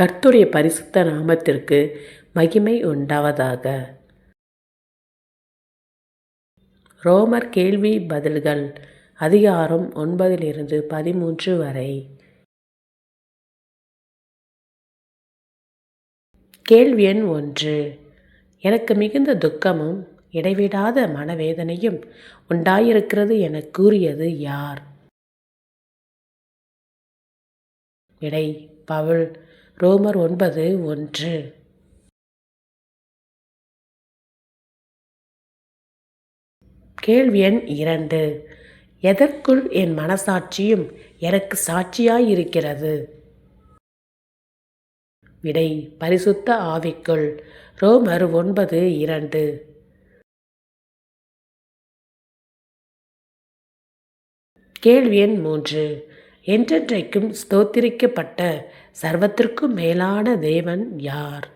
கர்த்துடைய பரிசுத்த நாமத்திற்கு மகிமை உண்டாவதாக. ரோமர் கேள்வி பதில்கள் அதிகாரம் ஒன்பதிலிருந்து பதிமூன்று வரை. கேள்வி எண் ஒன்று. எனக்கு மிகுந்த துக்கமும் இடைவிடாத மனவேதனையும் உண்டாயிருக்கிறது என கூறியது யார்? விடை பவுல் ரோமர் ஒன்பது ஒன்று. கேள்வி எண் இரண்டு. எதற்குள் என் மனசாட்சியும் எனக்கு சாட்சியாயிருக்கிறது? விடை பரிசுத்த ஆவிக்குள். ரோமர் ஒன்பது இரண்டு. கேள்வி எண் மூன்று. என்றென்றைக்கும் ஸ்தோத்திரிக்கப்பட்ட சர்வத்திற்கும் மேலான தேவன் யார்?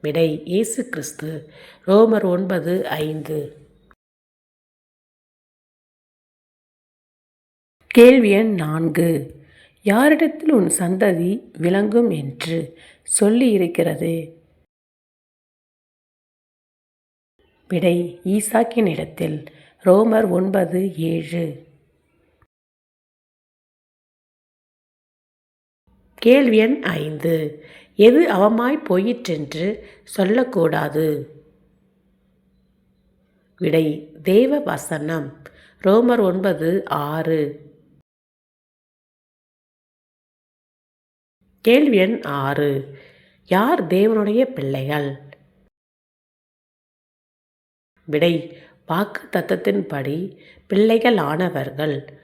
விடை இயேசு கிறிஸ்து. ரோமர் ஒன்பது ஐந்து. கேள்வி எண் நான்கு. யாரிடத்தில் உன் சந்ததி விளங்கும் என்று சொல்லி இருக்கிறது விடை ஈசாக்கின் இடத்தில் ரோமர் ஒன்பது ஏழு. கேள்வி எண் ஐந்து. எது அவமாய் போயிற்றென்று சொல்லக்கூடாது? விடை தேவ வசனம் ரோமர் ஒன்பது ஆறு. கேள்வி எண் ஆறு. யார் தேவனுடைய பிள்ளைகள்? விடை வாக்கு தத்தத்தின்படி பிள்ளைகள் ஆனவர்கள்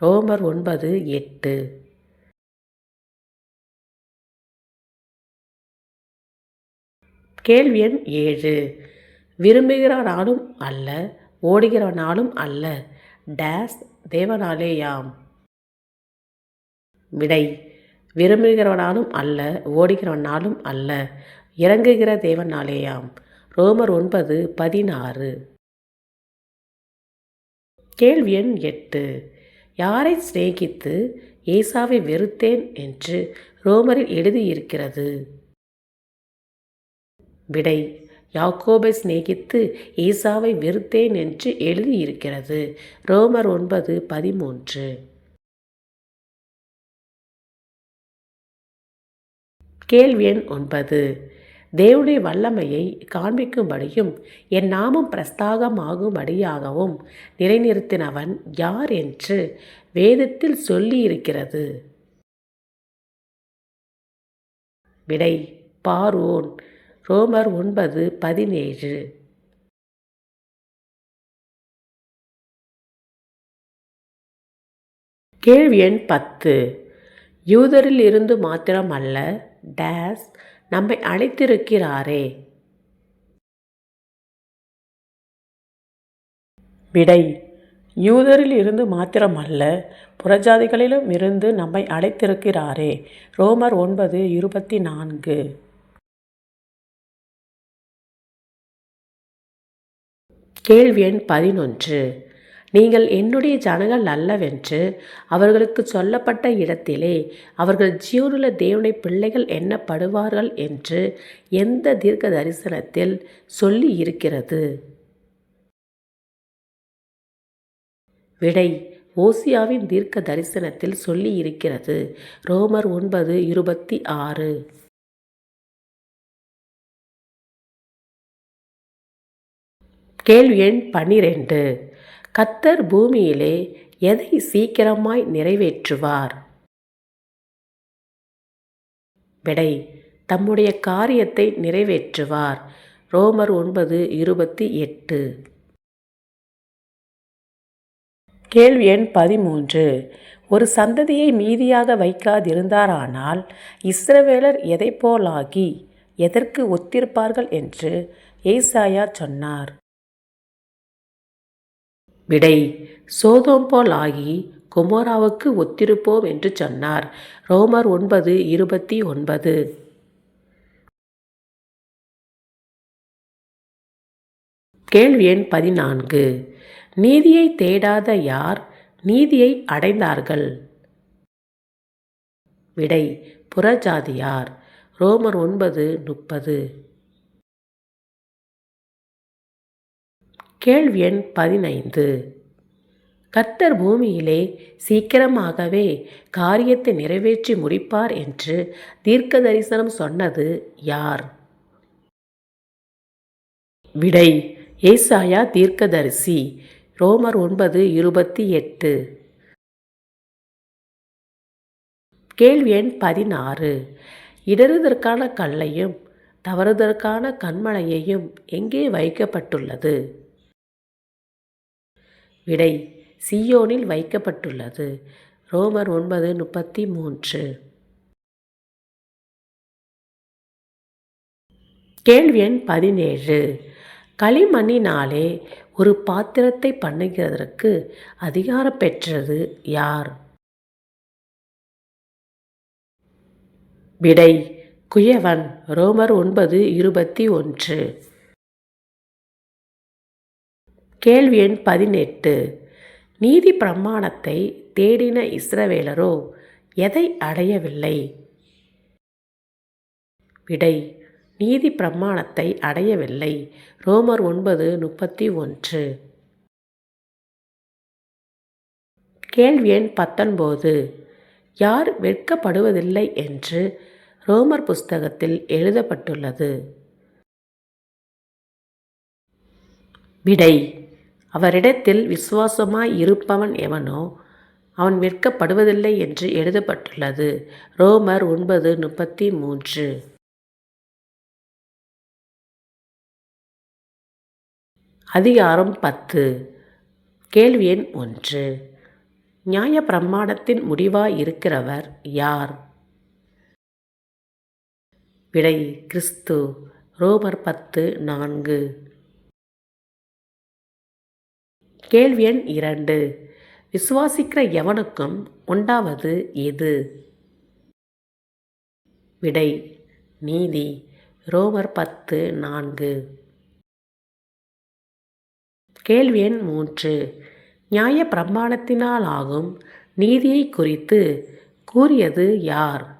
ரோமர் ஒன்பது எட்டு. கேள்வி எண் ஏழு. விரும்புகிறவனாலும் அல்ல ஓடுகிறவனாலும் அல்ல. டேஸ் தேவனாலேயாம். விடை. விரும்புகிறவனாலும் அல்ல ஓடுகிறவனாலும் அல்ல. இறங்குகிற தேவனாலேயாம். ரோமர் ஒன்பது பதினாறு. கேள்வி எண் எட்டு. யாரை சிநேகித்து ஏசாவை வெறுத்தேன் என்று ரோமரில் எழுதியிருக்கிறது? விடை. யாக்கோபை சிநேகித்து ஈசாவை வெறுத்தேன் என்று எழுதியிருக்கிறது. ரோமர் ஒன்பது பதிமூன்று. கேள்வி எண் ஒன்பது. தேவனுடைய வல்லமையை காண்பிக்கும்படியும் என் நாமம் பிரஸ்தாகமாகும்படியாகவும் நிலைநிறுத்தினவன் யார் என்று வேதத்தில் சொல்லியிருக்கிறது. விடை. பாரோன் ரோமர் ஒன்பது பதினேழு. கேள்வி எண் பத்து. யூதரில் இருந்து மாத்திரம் அல்ல டேஸ் நம்மை அழைத்திருக்கிறாரே. விடை. யூதரில் இருந்து மாத்திரமல்ல புறஜாதிகளிலும் இருந்து நம்மை அழைத்திருக்கிறாரே. ரோமர் ஒன்பது இருபத்தி நான்கு. கேள்வி எண் பதினொன்று. நீங்கள் என்னுடைய ஜனங்கள் அல்லவென்று அவர்களுக்கு சொல்லப்பட்ட இடத்திலே அவர்கள் ஜீவனுள்ள தேவனை பிள்ளைகள் எண்ணப்படுவார்கள் என்று எந்த தீர்க்க தரிசனத்தில் சொல்லி இருக்கிறது விடை ஓசியாவின் தீர்க்க தரிசனத்தில் சொல்லி இருக்கிறது ரோமர் ஒன்பது இருபத்தி ஆறு. கேள்வி எண் பன்னிரெண்டு கத்தர் பூமியிலே எதை சீக்கிரமாய் நிறைவேற்றுவார்? விடை தம்முடைய காரியத்தை நிறைவேற்றுவார். ரோமர் ஒன்பது இருபத்தி எட்டு. கேள்வி எண் பதிமூன்று. ஒரு சந்ததியை மீதியாக வைக்காதிருந்தாரானால் இஸ்ரவேலர் எதை போலாகி எதற்கு ஒத்திருப்பார்கள் என்று ஏசாயா சொன்னார். விடை. சோதோம் போல் ஆகி குமோராவுக்கு ஒத்திருப்போம் என்று சொன்னார். ரோமர் ஒன்பது இருபத்தி ஒன்பது. கேள்வி எண் பதினான்கு. நீதியை தேடாத யார் நீதியை அடைந்தார்கள்? விடை. புறஜாதியார். ரோமர் ஒன்பது முப்பது. கேள்வி எண் பதினைந்து. கர்த்தர் பூமியிலே சீக்கிரமாகவே காரியத்தை நிறைவேற்றி முடிப்பார் என்று தீர்க்க தரிசனம் சொன்னது யார்? விடை ஏசாயா தீர்க்கதரிசி ரோமர் ஒன்பது இருபத்தி எட்டு. கேள்வி எண் பதினாறு. இடறுதற்கான கல்லையும் தவறுதற்கான கண்மலையையும் எங்கே வைக்கப்பட்டுள்ளது? விடை சியோனில் வைக்கப்பட்டுள்ளது. ரோமர் ஒன்பது முப்பத்தி மூன்று. கேள்வி எண் பதினேழு. களிமண்ணினாலே ஒரு பாத்திரத்தை பண்ணுகிறதற்கு அதிகாரம் பெற்றது யார்? விடை குயவன் ரோமர் ஒன்பது இருபத்தி ஒன்று. கேள்வி எண் பதினெட்டு. நீதி பிரமாணத்தை தேடின இஸ்ரவேலரோ எதை அடையவில்லை? விடை நீதி பிரமாணத்தை அடையவில்லை. ரோமர் ஒன்பது முப்பத்தி ஒன்று. கேள்வி எண் பத்தொன்பது. யார் வெட்கப்படுவதில்லை என்று ரோமர் புஸ்தகத்தில் எழுதப்பட்டுள்ளது. விடை அவரிடத்தில் விசுவாசமாய் இருப்பவன் எவனோ அவன் விற்கப்படுவதில்லை என்று எழுதப்பட்டுள்ளது. ரோமர் ஒன்பது முப்பத்தி மூன்று. அதிகாரம் பத்து. கேள்வி எண் ஒன்று. நியாய பிரமாணத்தின் முடிவாய் இருக்கிறவர் யார்? விடை கிறிஸ்து. ரோமர் பத்து நான்கு. கேள்வி எண் இரண்டு. விசுவாசிக்கிற எவனுக்கும் உண்டாவது எது? விடை நீதி. ரோமர் பத்து நான்கு. கேள்வி எண் மூன்று. நியாய பிரமாணத்தினாலாகும் நீதியை குறித்து கூறியது யார்?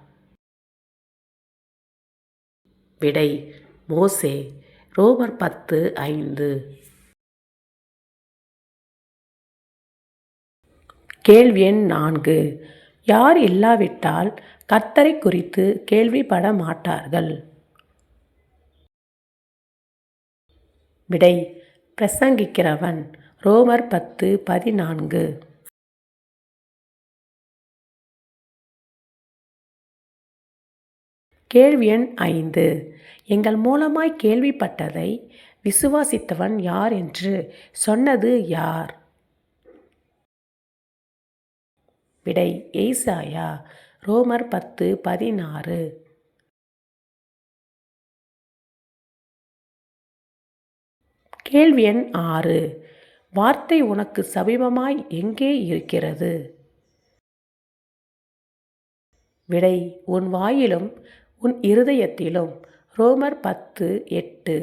விடை மோசே. ரோமர் பத்து ஐந்து. கேள்வி எண் நான்கு. யார் இல்லாவிட்டால் கர்த்தரை குறித்து கேள்விப்பட மாட்டார்கள் விடை பிரசங்கிக்கிறவன் ரோமர் பத்து பதினான்கு. கேள்வி எண் ஐந்து. எங்கள் மூலமாய் கேள்விப்பட்டதை விசுவாசித்தவன் யார் என்று சொன்னது யார்? விடை ஏசாயா ரோமர் பத்து பதினாறு. கேள்வி எண் ஆறு. வார்த்தை உனக்கு சமீபமாய் எங்கே இருக்கிறது? விடை உன் வாயிலும் உன் இருதயத்திலும் ரோமர் பத்து எட்டு.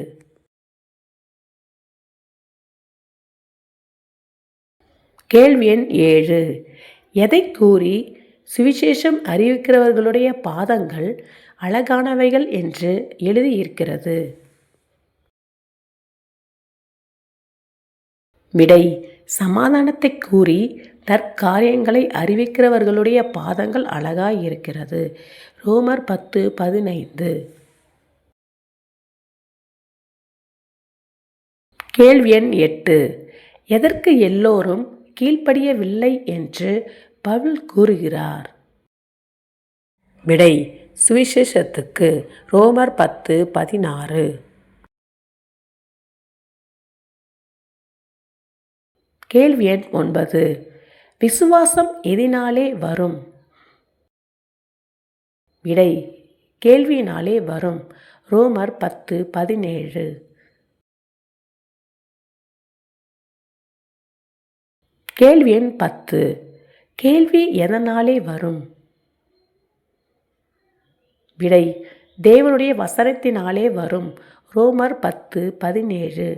கேள்வி எண் ஏழு. எதை கூறி சுவிசேஷம் அறிவிக்கிறவர்களுடைய பாதங்கள் அழகானவைகள் என்று எழுதியிருக்கிறது. விடை சமாதானத்தை கூறி தற்காரியங்களை அறிவிக்கிறவர்களுடைய பாதங்கள் அழகாய் இருக்கிறது ரோமர் பத்து பதினைந்து. கேள்வி எண் எட்டு. எதற்கு எல்லோரும் கீழ்ப்படியவில்லை என்று பவுல் கூறுகிறார். விடை சுவிசேஷத்துக்கு ரோமர் பத்து பதினாறு. கேள்வி எண் ஒன்பது. விசுவாசம் எதினாலே வரும்? விடை கேள்வியினாலே வரும். ரோமர் பத்து பதினேழு. கேள்வி எண் பத்து. கேள்வி எதனாலே வரும்? விடை தேவனுடைய வசனத்தினாலே வரும். ரோமர் பத்து பதினேழு.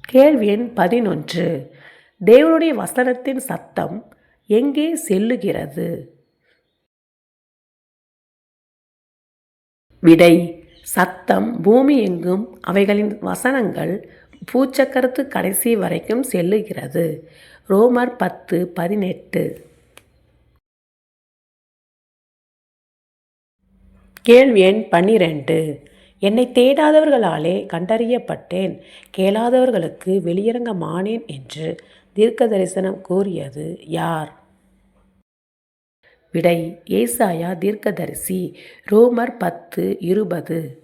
கேள்வி எண் பதினொன்று. தேவனுடைய வசனத்தின் சத்தம் எங்கே செல்லுகிறது? விடை சத்தம் பூமி எங்கும் அவைகளின் வசனங்கள் பூச்சக்கரத்து கடைசி வரைக்கும் செல்லுகிறது. ரோமர் பத்து பதினெட்டு. கேள்வி எண் பன்னிரெண்டு. என்னை தேடாதவர்களாலே கண்டறியப்பட்டேன். கேளாதவர்களுக்கு வெளியரங்கமானேன் என்று தீர்க்க தரிசனம் கூறியது யார்? விடை ஏசாயா தீர்க்கதரிசி. ரோமர் பத்து இருபது.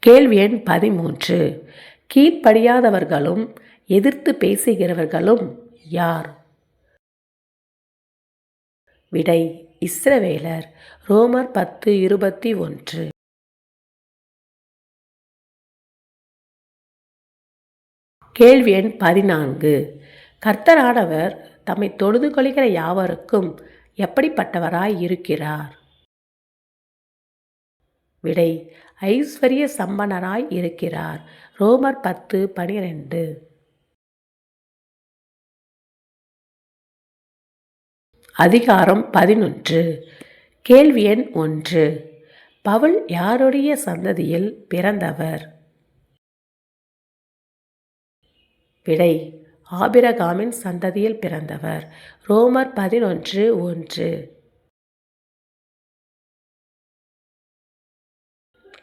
கேள்வி எண் பதிமூன்று. கீழ்ப்படியாதவர்களும் எதிர்த்து பேசுகிறவர்களும் யார்? விடை இஸ்ரவேலர் ரோமர் பத்து இருபத்தி ஒன்று. கேள்வி எண் பதினான்கு. கர்த்தரானவர் தம்மை தொழுது கொள்கிற யாவருக்கும் எப்படிப்பட்டவராய் இருக்கிறார்? விடை. ஐஸ்வர்ய சம்பனராய் இருக்கிறார். ரோமர் பத்து பனிரெண்டு. அதிகாரம் பதினொன்று. கேள்வி எண் ஒன்று. பவுல் யாருடைய சந்ததியில் பிறந்தவர்? விடை. ஆபிரகாமின் சந்ததியில் பிறந்தவர். ரோமர் பதினொன்று ஒன்று.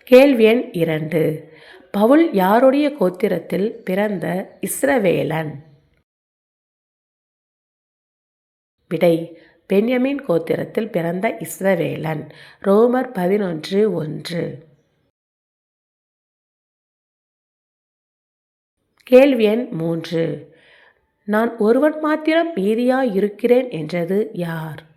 கேள்வி எண் இரண்டு. பவுல் யாருடைய கோத்திரத்தில் பிறந்த இஸ்ரவேலன்? விடை பென்யமின் கோத்திரத்தில் பிறந்த இஸ்ரவேலன். ரோமர் பதினொன்று ஒன்று. கேள்வி எண் மூன்று. நான் ஒருவன் மாத்திரம் மீதியாயிருக்கிறேன் என்றது யார்?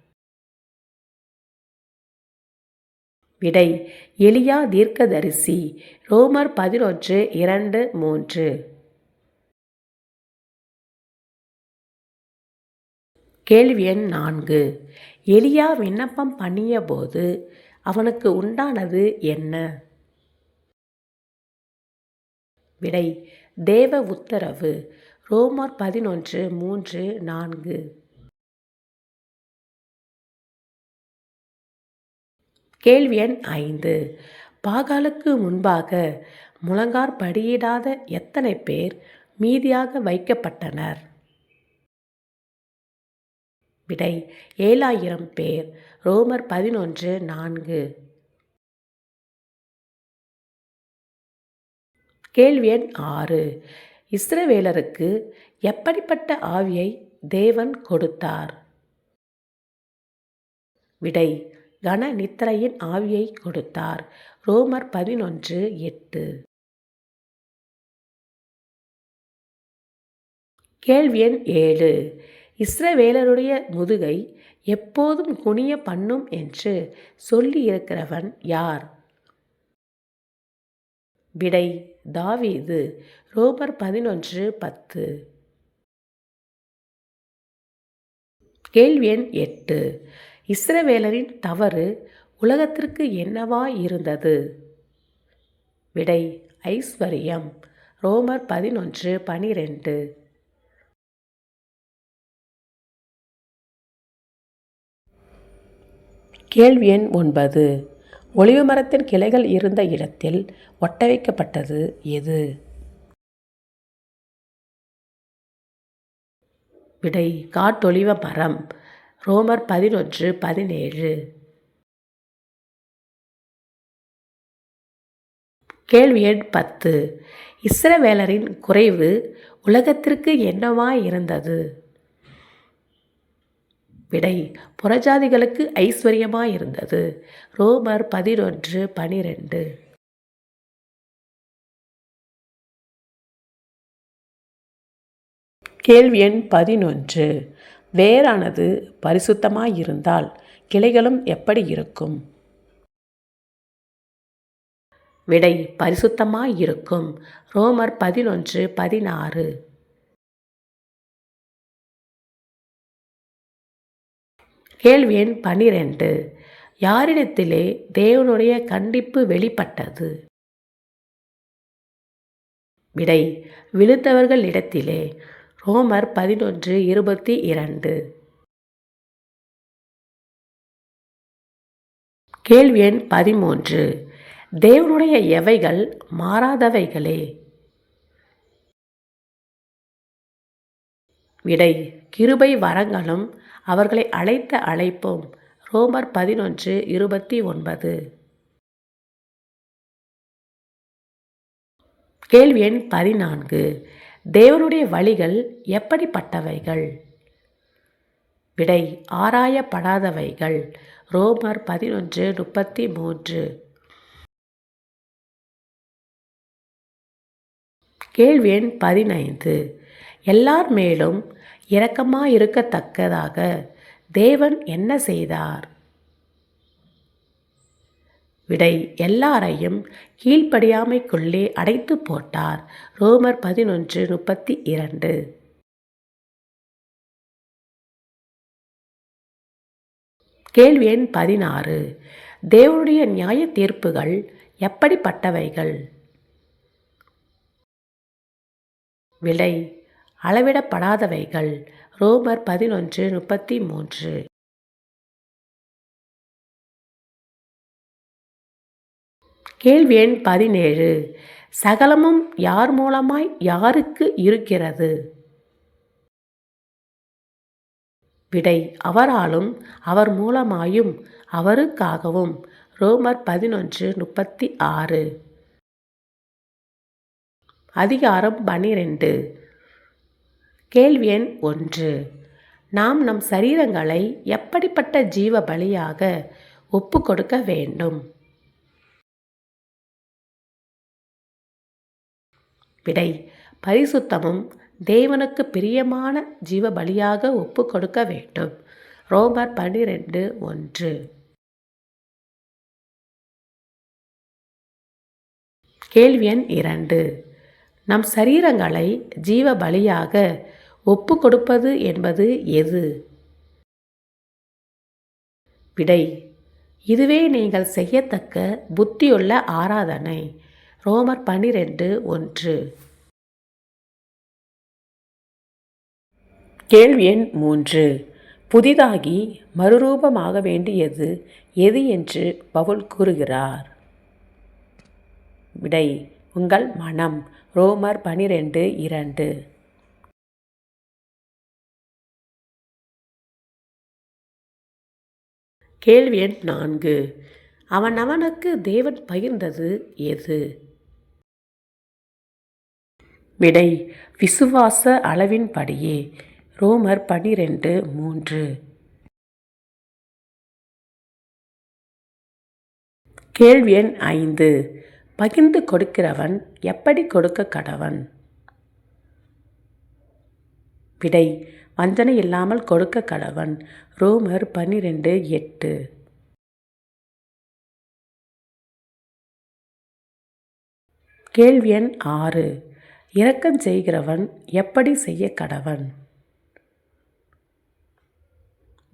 விடை எலியா தீர்க்கதரிசி ரோமர் பதினொன்று இரண்டு மூன்று. கேள்வி எண் நான்கு. எலியா விண்ணப்பம் பண்ணிய போது அவனுக்கு உண்டானது என்ன? விடை தேவ உத்தரவு ரோமர் பதினொன்று மூன்று நான்கு. கேள்வி எண் ஐந்து. பாகாலுக்கு முன்பாக முழங்கார் படியிடாத எத்தனை பேர் மீதியாக வைக்கப்பட்டனர்? விடை ஏழாயிரம் பேர். ரோமர் பதினொன்று நான்கு. கேள்வி எண் ஆறு. இஸ்ரவேலருக்கு எப்படிப்பட்ட ஆவியை தேவன் கொடுத்தார்? விடை கன நித்திரையின் ஆவியை கொடுத்தார். ரோமர் பதினொன்று எட்டு. கேள்வி எண் ஏழு. இஸ்ரவேலருடைய முதுகை எப்போதும் குனிய பண்ணும் என்று சொல்லியிருக்கிறவன் யார்? விடை தாவீது. ரோமர் பதினொன்று பத்து. கேள்வி எண் எட்டு. இஸ்ரவேலரின் தவறு உலகத்திற்கு என்னவா இருந்தது? விடை ஐஸ்வர்யம் ரோமர் பதினொன்று பனிரெண்டு. கேள்வி எண் ஒன்பது. ஒளிவு மரத்தின் கிளைகள் இருந்த இடத்தில் ஒட்ட வைக்கப்பட்டது எது? விடை காட்டொளிவ மரம். ரோமர் பதினொன்று பதினேழு. கேள்வி எண் பத்து. இஸ்ரவேலரின் குறைவு உலகத்திற்கு என்னவாய் இருந்தது விடை புறஜாதிகளுக்கு ஐஸ்வர்யமாயிருந்தது. ரோமர் பதினொன்று பனிரெண்டு. கேள்வி எண் பதினொன்று. வேரானது பரிசுத்தமாயிருந்தால் கிளைகளும் எப்படி இருக்கும்? விடை பரிசுத்தமாயிருக்கும். ரோமர் பதினொன்று பதினாறு. கேள்வி எண் பனிரெண்டு யாரிடத்திலே தேவனுடைய கண்டிப்பு வெளிப்பட்டது? விடை விழுத்தவர்களிடத்திலே ரோமர் பதினொன்று இருபத்தி இரண்டு. கேள்வி எண் பதிமூன்று. தேவனுடைய எவைகள் மாறாதவைகளே? விடை கிருபை வரங்களும் அவர்களை அழைத்த அழைப்பும். ரோமர் பதினொன்று இருபத்தி ஒன்பது. கேள்வி எண் பதினான்கு. தேவனுடைய வழிகள் எப்படிப்பட்டவைகள்? விடை ஆராயப்படாதவைகள். ரோமர் பதினொன்று முப்பத்தி மூன்று. கேள்வி எண் பதினைந்து. எல்லார் மேலும் இரக்கமாயிருக்கத்தக்கதாக தேவன் என்ன செய்தார்? விடை எல்லாரையும் கீழ்ப்படியாமைக்குள்ளே அடைத்து போட்டார். ரோமர் பதினொன்று முப்பத்தி இரண்டு. கேள்வி எண் பதினாறு. தேவனுடைய நியாய தீர்ப்புகள் எப்படிப்பட்டவைகள்? விலை அளவிடப்படாதவைகள். ரோமர் பதினொன்று முப்பத்தி மூன்று. கேள்வி எண் பதினேழு. சகலமும் யார் மூலமாய் யாருக்கு இருக்கிறது? விடை அவராலும் அவர் மூலமாயும் அவருக்காகவும். ரோமர் பதினொன்று முப்பத்தி ஆறு. அதிகாரம் பனிரெண்டு கேள்வி எண் ஒன்று. நாம் நம் சரீரங்களை எப்படிப்பட்ட ஜீவ பலியாக ஒப்பு கொடுக்க வேண்டும்? விடை பரிசுத்தமும் தேவனுக்கு பிரியமான ஜீவ பலியாக ஒப்பு கொடுக்க வேண்டும். ரோமர் பன்னிரெண்டு ஒன்று. கேள்வி எண் இரண்டு. நம் சரீரங்களை ஜீவ பலியாக ஒப்பு கொடுப்பது என்பது எது? விடை இதுவே நீங்கள் செய்யத்தக்க புத்தியுள்ள ஆராதனை. ரோமர் பன்னிரெண்டு ஒன்று. கேள்வி எண் மூன்று. புதிதாகி மறுரூபமாக வேண்டியது எது என்று பவுல் கூறுகிறார். விடை உங்கள் மனம். ரோமர் பனிரெண்டு இரண்டு. கேள்வி எண் நான்கு. அவன் அவனுக்கு தேவன் பகிர்ந்தது எது? விடை விசுவாச அளவின்படியே. ரோமர் பனிரெண்டு மூன்று. கேள்வி எண் ஐந்து. பகிர்ந்து கொடுக்கிறவன் எப்படி கொடுக்க கடவன்? விடை வஞ்சனை இல்லாமல் கொடுக்க கடவன். ரோமர் பன்னிரெண்டு எட்டு. கேள்வி எண் ஆறு. இரக்கம் செய்கிறவன் எப்படி செய்ய கடவன்?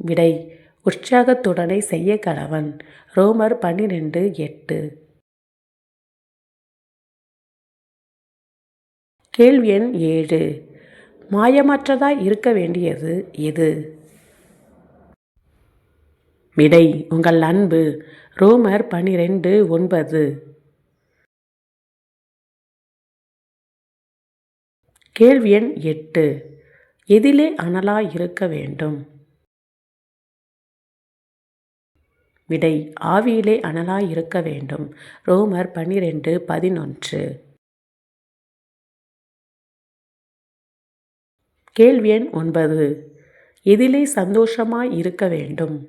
விடை. உற்சாகத்துடனே செய்ய கடவன் ரோமர் பன்னிரெண்டு எட்டு. கேள்வி எண் ஏழு. மாயமற்றதாய் இருக்க வேண்டியது எது? விடை உங்கள் அன்பு. ரோமர் பன்னிரெண்டு ஒன்பது. கேள்வி எண் எட்டு. எதிலே அனலாய் இருக்க வேண்டும். விடை ஆவியிலே அனலாய் இருக்க வேண்டும். ரோமர் பனிரெண்டு பதினொன்று. கேள்வி எண் ஒன்பது. எதிலே சந்தோஷமாய் இருக்க வேண்டும்.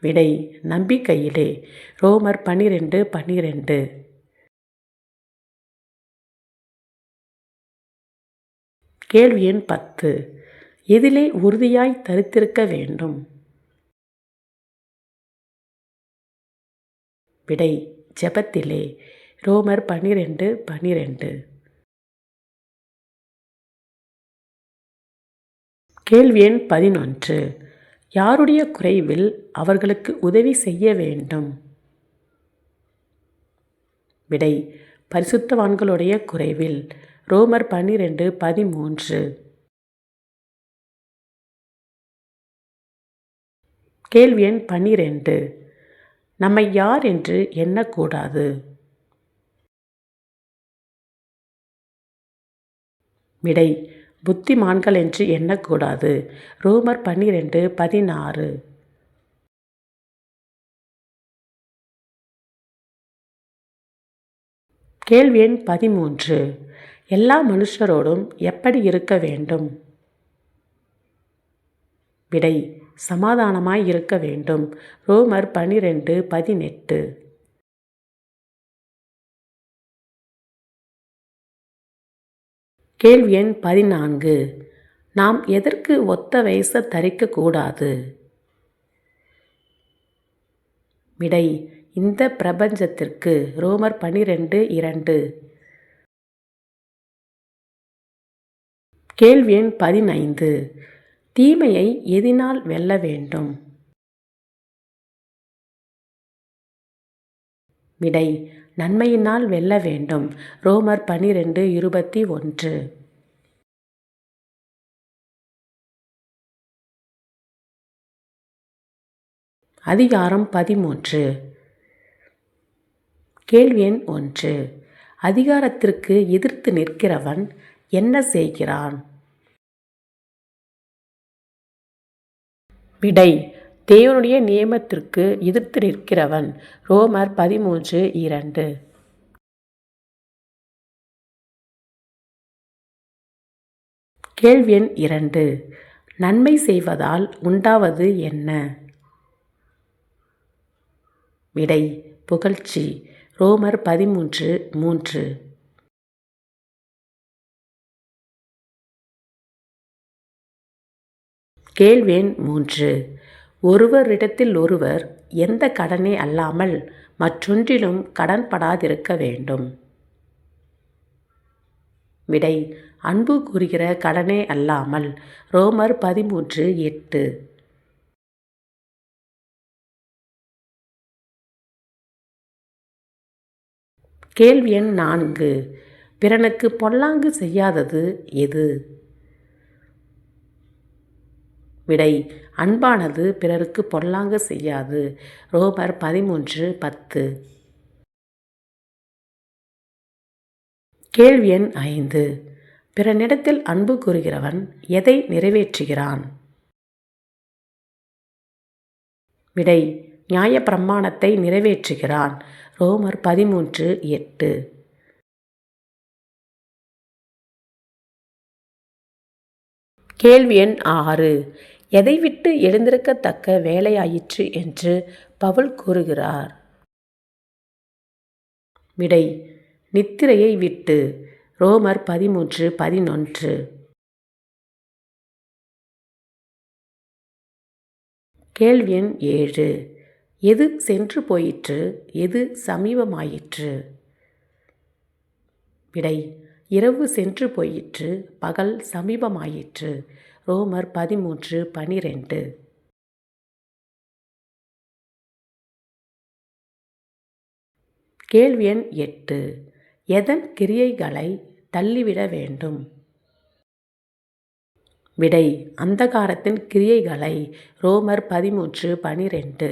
விடை நம்பிக்கையிலே. ரோமர் பன்னிரெண்டு பன்னிரெண்டு. கேள்வி எண் பத்து. எதிலே உறுதியாய் தரித்திருக்க வேண்டும். விடை ஜெபத்திலே ரோமர் பனிரெண்டு பனிரெண்டு கேள்வி எண் பதினொன்று. யாருடைய குறைவில் அவர்களுக்கு உதவி செய்ய வேண்டும்? விடை பரிசுத்தவான்களுடைய குறைவில் ரோமர் பன்னிரெண்டு பதிமூன்று. கேள்வி எண் பன்னிரெண்டு நம்மை யார் என்று எண்ணக்கூடாது. விடை புத்திமான்கள் என்று எண்ணக்கூடாது. ரோமர் பன்னிரெண்டு பதினாறு. கேள்வி எண் பதிமூன்று. எல்லா மனுஷரோடும் எப்படி இருக்க வேண்டும்? விடை சமாதானமாய் இருக்க வேண்டும். ரோமர் பனிரெண்டு பதினெட்டு. கேள்வி எண் பதினான்கு. நாம் எதற்கு ஒத்த வயசை தரிக்கக்கூடாது விடை இந்த பிரபஞ்சத்திற்கு ரோமர் பனிரெண்டு இரண்டு. கேள்வி எண் பதினைந்து. தீமையை எதினால் வெல்ல வேண்டும். விடை நன்மையினால் வெல்ல வேண்டும். ரோமர் பனிரெண்டு இருபத்தி ஒன்று. அதிகாரம் பதிமூன்று. கேள்வி எண் ஒன்று. அதிகாரத்திற்கு எதிர்த்து நிற்கிறவன் என்ன செய்கிறான்? விடை தேவனுடைய நியமத்திற்கு எதிர்த்து நிற்கிறவன். ரோமர் பதிமூன்று இரண்டு. கேள்வி எண் இரண்டு. நன்மை செய்வதால் உண்டாவது என்ன? விடை புகழ்ச்சி. ரோமர் பதிமூன்று மூன்று. கேள்வேன் மூன்று. ஒருவரிடத்தில் ஒருவர் எந்த கடனே அல்லாமல் மற்றொன்றிலும் கடன்படாதிருக்க வேண்டும். விடை அன்பு கூறுகிற கடனே அல்லாமல் ரோமர் பதிமூன்று எட்டு. கேள்வி எண் நான்கு. பிறனுக்கு பொல்லாங்கு செய்யாதது எது? விடை. அன்பானது பிறருக்கு பொல்லாங்க செய்யாது. ரோமர் பதிமூன்று பத்து. கேள்வி எண் ஐந்து. பிறனிடத்தில் அன்பு கூறுகிறவன் எதை நிறைவேற்றுகிறான்? விடை. நியாய பிரமாணத்தை நிறைவேற்றுகிறான். ரோமர் பதிமூன்று எட்டு. கேள்வி எண் ஆறு. எதை விட்டு எழுந்திருக்கத்தக்க வேலையாயிற்று? என்று பவுல் கூறுகிறார். விடை நித்திரையை விட்டு. ரோமர் பதிமூன்று பதினொன்று. கேள்வி எண் ஏழு. எது சென்று போயிற்று? எது சமீபமாயிற்று? விடை இரவு சென்று போயிற்று பகல் சமீபமாயிற்று. ரோமர் பதிமூன்று பனிரெண்டு. கேள்வி எண் எட்டு. எதன் கிரியைகளை தள்ளிவிட வேண்டும்? விடை அந்தகாரத்தின் கிரியைகளை ரோமர் பதிமூன்று பனிரெண்டு.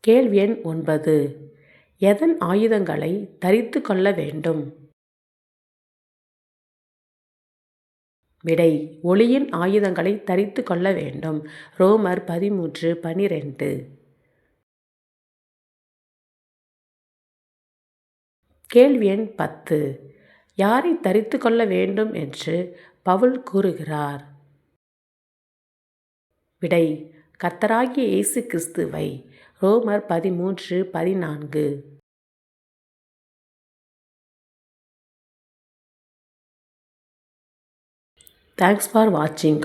கேள்வி எண் ஒன்பது. எதன் ஆயுதங்களை தரித்து கொள்ள வேண்டும்? விடை ஒளியின் ஆயுதங்களை தரித்து கொள்ள வேண்டும். ரோமர் பதிமூன்று பனிரெண்டு. கேள்வி எண் பத்து. யாரை தரித்து கொள்ள வேண்டும் என்று பவுல் கூறுகிறார்? விடை கர்த்தராகிய இயேசு கிறிஸ்துவை ரோமர் பதிமூன்று பதினான்கு. தேங்க்ஸ் ஃபார் வாட்சிங்